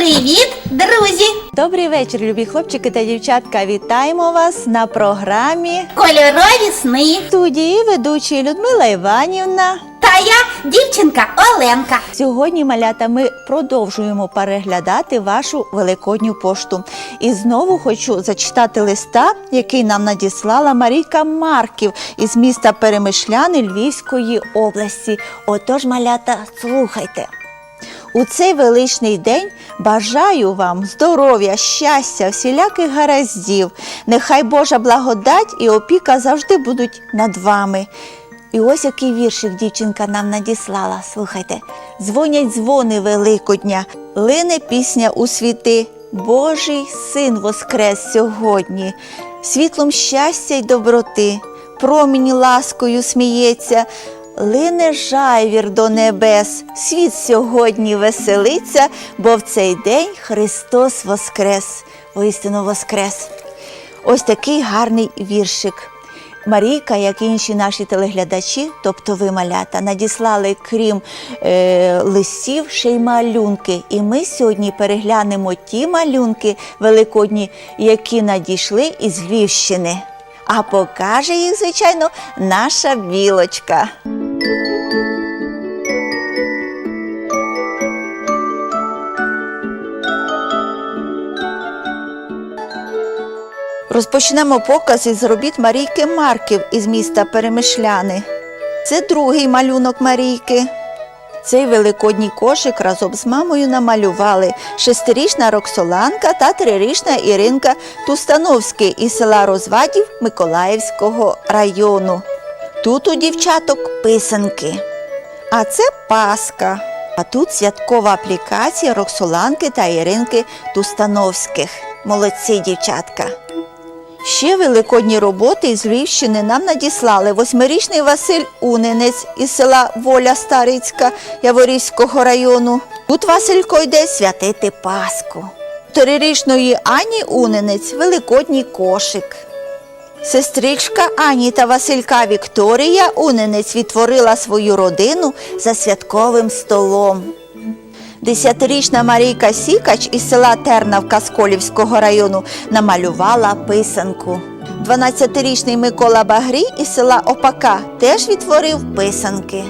Привіт, друзі! Добрий вечір, любі хлопчики та дівчатка. Вітаємо вас на програмі Кольорові сни. студії ведучі Людмила Іванівна. Та я дівчинка Оленка. Сьогодні, малята, ми продовжуємо переглядати вашу великодню пошту. І знову хочу зачитати листа, який нам надіслала Марійка Марків із міста Перемишляни Львівської області. Отож, малята, слухайте. У цей величний день бажаю вам здоров'я, щастя, всіляких гараздів. Нехай Божа благодать і опіка завжди будуть над вами. І ось який віршик дівчинка нам надіслала. Слухайте, дзвонять дзвони Великодня, лине пісня у світи. Божий син воскрес сьогодні, світлом щастя й доброти, промінь ласкою сміється. Лине жайвір до небес, світ сьогодні веселиться, бо в цей день Христос воскрес, воістину воскрес. Ось такий гарний віршик. Марійка, як і інші наші телеглядачі, тобто ви малята, надіслали крім е, листів ще й малюнки. І ми сьогодні переглянемо ті малюнки великодні, які надійшли із Львівщини. А покаже їх, звичайно, наша білочка. Розпочнемо показ із робіт Марійки Марків із міста Перемишляни. Це другий малюнок Марійки. Цей великодній кошик разом з мамою намалювали шестирічна Роксоланка та трирічна Іринка Тустановський із села Розвадів Миколаївського району. Тут у дівчаток писанки. А це Паска. А тут святкова аплікація Роксоланки та Іринки Тустановських. Молодці, дівчатка. Ще великодні роботи із Львівщини нам надіслали восьмирічний Василь Уненець із села Воля Старицька Яворівського району. Тут Василько йде святити Пасху. Трирічної Ані Уненець великодній кошик. Сестричка Ані та Василька Вікторія Уненець відтворила свою родину за святковим столом. Десятирічна Марійка Сікач із села Тернавка Сколівського району намалювала писанку. 12-річний Микола Багрій із села Опака теж відтворив писанки.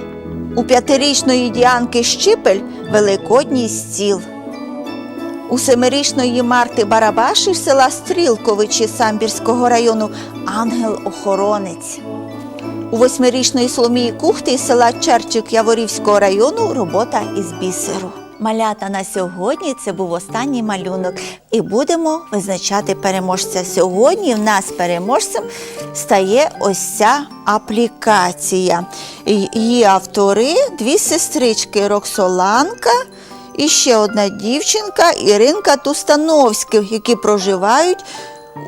У п'ятирічної Діанки Щипель великодній стіл. У семирічної Марти Барабаші з села Стрілковичі Самбірського району ангел-охоронець. У восьмирічної Соломії Кухти із села Черчик Яворівського району робота із бісеру. Малята на сьогодні це був останній малюнок, і будемо визначати переможця. Сьогодні в нас переможцем стає ось ця аплікація. Її автори дві сестрички Роксоланка і ще одна дівчинка Іринка Тустановських, які проживають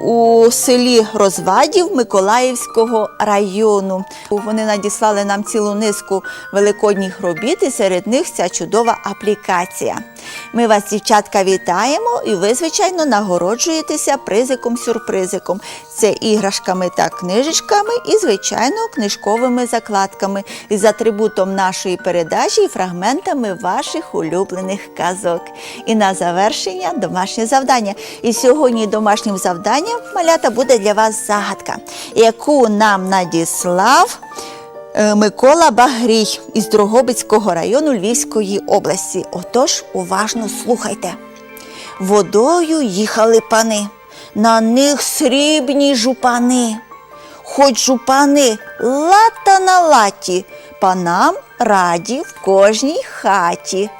у селі Розвадів Миколаївського району. Вони надіслали нам цілу низку великодніх робіт, і серед них ця чудова аплікація. Ми вас, дівчатка, вітаємо, і ви, звичайно, нагороджуєтеся призиком-сюрпризиком. Це іграшками та книжечками і, звичайно, книжковими закладками із атрибутом нашої передачі і фрагментами ваших улюблених казок. І на завершення домашнє завдання. І сьогодні домашнім завданням малята буде для вас загадка, яку нам надіслав. Е, Микола Багрій із Дрогобицького району Львівської області. Отож, уважно слухайте. Водою їхали пани, на них срібні жупани. Хоч жупани лата на латі, панам раді в кожній хаті.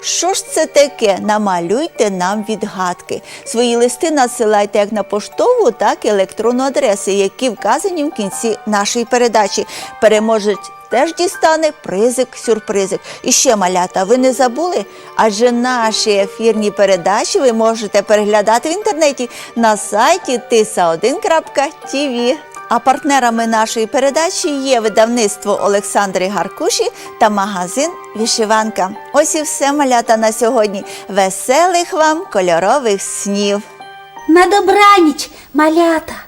Що ж це таке? Намалюйте нам відгадки. Свої листи надсилайте як на поштову, так і електронну адреси, які вказані в кінці нашої передачі. Переможець теж дістане призик-сюрпризик. І ще малята, ви не забули? Адже наші ефірні передачі ви можете переглядати в інтернеті на сайті tisa1.tv. А партнерами нашої передачі є видавництво Олександри Гаркуші та магазин Вішиванка. Ось і все малята на сьогодні. Веселих вам кольорових снів! На добраніч, малята!